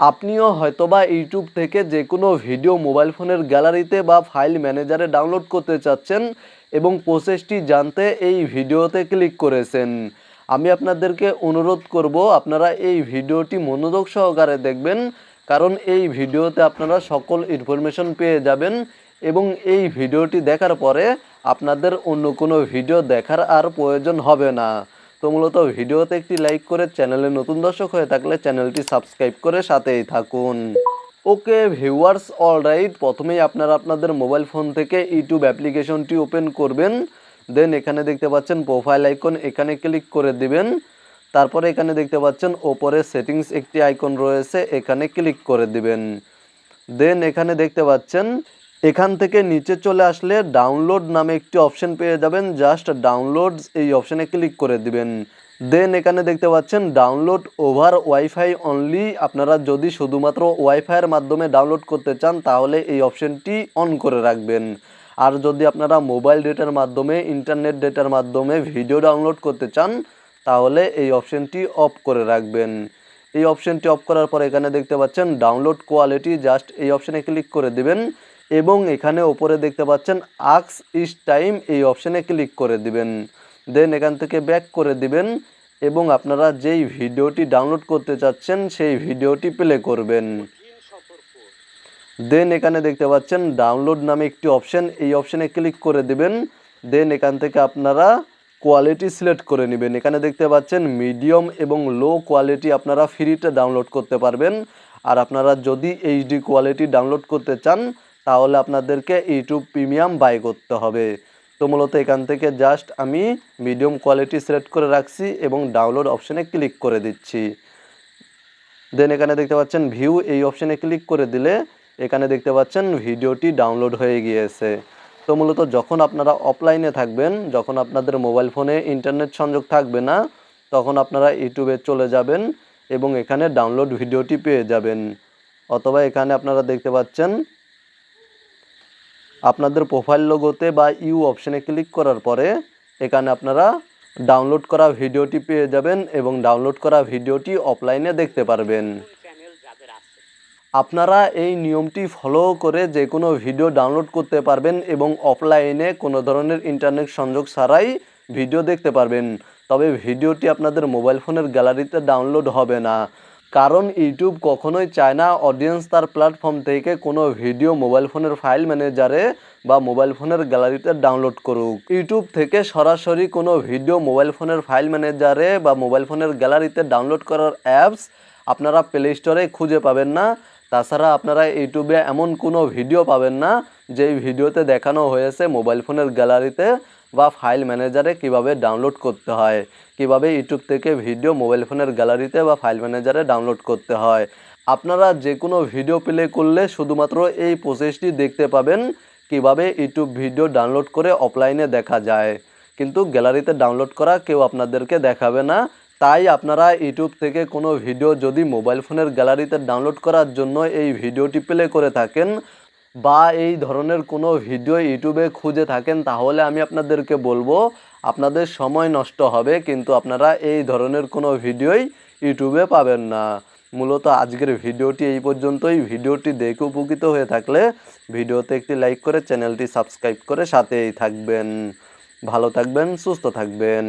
আপনিও হয়তোবা ইউটিউব থেকে যে কোনো ভিডিও মোবাইল ফোনের গ্যালারিতে বা ফাইল ম্যানেজারে ডাউনলোড করতে চাচ্ছেন এবং প্রসেসটি জানতে এই ভিডিওতে ক্লিক করেছেন। আমি আপনাদেরকে অনুরোধ করব, আপনারা এই ভিডিওটি মনোযোগ সহকারে দেখবেন, কারণ এই ভিডিওতে আপনারা সকল ইনফরমেশন পেয়ে যাবেন এবং এই ভিডিওটি দেখার পরে আপনাদের অন্য কোনো ভিডিও দেখার আর প্রয়োজন হবে না। তো মূলত ভিডিওতে একটি লাইক করে চ্যানেলে নতুন দর্শক হয়ে থাকলে চ্যানেলটি সাবস্ক্রাইব করে সাথেই থাকুন। ওকে ভিউয়ার্স অল রাইট প্রথমেই আপনারা আপনাদের মোবাইল ফোন থেকে ইউটিউব অ্যাপ্লিকেশনটি ওপেন করবেন। দেন এখানে দেখতে পাচ্ছেন প্রোফাইল আইকন এখানে ক্লিক করে দিবেন। তারপরে এখানে দেখতে পাচ্ছেন ওপরে সেটিংস একটি আইকন রয়েছে, এখানে ক্লিক করে দিবেন। দেন এখানে দেখতে পাচ্ছেন এখান থেকে নিচে চলে আসলে ডাউনলোড নামে একটি অপশন পেয়ে যাবেন। জাস্ট ডাউনলোড এই অপশনে ক্লিক করে দিবেন। দেন এখানে দেখতে পাচ্ছেন ডাউনলোড ওভার ওয়াইফাই অনলি আপনারা যদি শুধুমাত্র ওয়াইফাইয়ের মাধ্যমে ডাউনলোড করতে চান, তাহলে এই অপশনটি অন করে রাখবেন। আর যদি আপনারা মোবাইল ডেটার মাধ্যমে ইন্টারনেট ডেটার মাধ্যমে ভিডিও ডাউনলোড করতে চান, তাহলে এই অপশনটি অফ করে রাখবেন। এই অপশনটি অফ করার পর এখানে দেখতে পাচ্ছেন ডাউনলোড কোয়ালিটি জাস্ট এই অপশনে ক্লিক করে দিবেন। এবং এখানে ওপরে দেখতে পাচ্ছেন আক্স ইস টাইম এই অপশানে ক্লিক করে দিবেন। দেন এখান থেকে ব্যাক করে দিবেন এবং আপনারা যেই ভিডিওটি ডাউনলোড করতে চাচ্ছেন সেই ভিডিওটি প্লে করবেন। দেন এখানে দেখতে পাচ্ছেন ডাউনলোড নামে একটি অপশন, এই অপশানে ক্লিক করে দিবেন। দেন এখান থেকে আপনারা কোয়ালিটি সিলেক্ট করে নেবেন। এখানে দেখতে পাচ্ছেন মিডিয়াম এবং লো কোয়ালিটি আপনারা ফ্রিতে ডাউনলোড করতে পারবেন। আর আপনারা যদি এইচডি কোয়ালিটি ডাউনলোড করতে চান তাহলে আপনাদেরকে ইউটিউব প্রিমিয়াম বাই করতে হবে। তো মূলত এখান থেকে জাস্ট আমি মিডিয়াম কোয়ালিটি সিলেক্ট করে রাখছি এবং ডাউনলোড অপশানে ক্লিক করে দিচ্ছি। দেন এখানে দেখতে পাচ্ছেন ভিউ এই অপশানে ক্লিক করে দিলে এখানে দেখতে পাচ্ছেন ভিডিওটি ডাউনলোড হয়ে গিয়েছে। তো মূলত যখন আপনারা অফলাইনে থাকবেন, যখন আপনাদের মোবাইল ফোনে ইন্টারনেট সংযোগ থাকবে না, তখন আপনারা ইউটিউবে চলে যাবেন এবং এখানে ডাউনলোড ভিডিওটি পেয়ে যাবেন। অথবা এখানে আপনারা দেখতে পাচ্ছেন আপনাদের প্রোফাইল লোগোতে বা ইউ অপশানে ক্লিক করার পরে এখানে আপনারা ডাউনলোড করা ভিডিওটি পেয়ে যাবেন এবং ডাউনলোড করা ভিডিওটি অফলাইনে দেখতে পারবেন। আপনারা এই নিয়মটি ফলো করে যে কোনো ভিডিও ডাউনলোড করতে পারবেন এবং অফলাইনে কোনো ধরনের ইন্টারনেট সংযোগ ছাড়াই ভিডিও দেখতে পারবেন। তবে ভিডিওটি আপনাদের মোবাইল ফোনের গ্যালারিতে ডাউনলোড হবে না। কারণ ইউটিউব কখনোই চায় না অডিয়েন্স তার প্ল্যাটফর্ম থেকে কোনো ভিডিও মোবাইল ফোনের ফাইল ম্যানেজারে বা মোবাইল ফোনের গ্যালারিতে ডাউনলোড করুক। ইউটিউব থেকে সরাসরি কোনো ভিডিও মোবাইল ফোনের ফাইল ম্যানেজারে বা মোবাইল ফোনের গ্যালারিতে ডাউনলোড করার অ্যাপস আপনারা প্লে স্টোরে খুঁজে পাবেন না। তাছাড়া আপনারা ইউটিউবে এমন কোনো ভিডিও পাবেন না, যেই ভিডিওতে দেখানো হয়েছে মোবাইল ফোনের গ্যালারিতে বা ফাইল ম্যানেজারে কীভাবে ডাউনলোড করতে হয়, কীভাবে ইউটিউব থেকে ভিডিও মোবাইল ফোনের গ্যালারিতে বা ফাইল ম্যানেজারে ডাউনলোড করতে হয়। আপনারা যে কোনো ভিডিও প্লে করলে শুধুমাত্র এই প্রসেসটি দেখতে পাবেন, কীভাবে ইউটিউব ভিডিও ডাউনলোড করে অফলাইনে দেখা যায়। কিন্তু গ্যালারিতে ডাউনলোড করা কেউ আপনাদেরকে দেখাবে না। তাই আপনারা ইউটিউব থেকে কোনো ভিডিও যদি মোবাইল ফোনের গ্যালারিতে ডাউনলোড করার জন্য এই ভিডিওটি প্লে করে থাকেন বা এই ধরনের কোনো ভিডিও ইউটিউবে খুঁজে থাকেন, তাহলে আমি আপনাদেরকে বলব, আপনাদের সময় নষ্ট হবে, কিন্তু আপনারা এই ধরনের কোনো ভিডিওই ইউটিউবে পাবেন না। মূলত আজকের ভিডিওটি এই পর্যন্তই। ভিডিওটি দেখে উপকৃত হয়ে থাকলে ভিডিওতে একটি লাইক করে চ্যানেলটি সাবস্ক্রাইব করে সাথেই থাকবেন। ভালো থাকবেন, সুস্থ থাকবেন।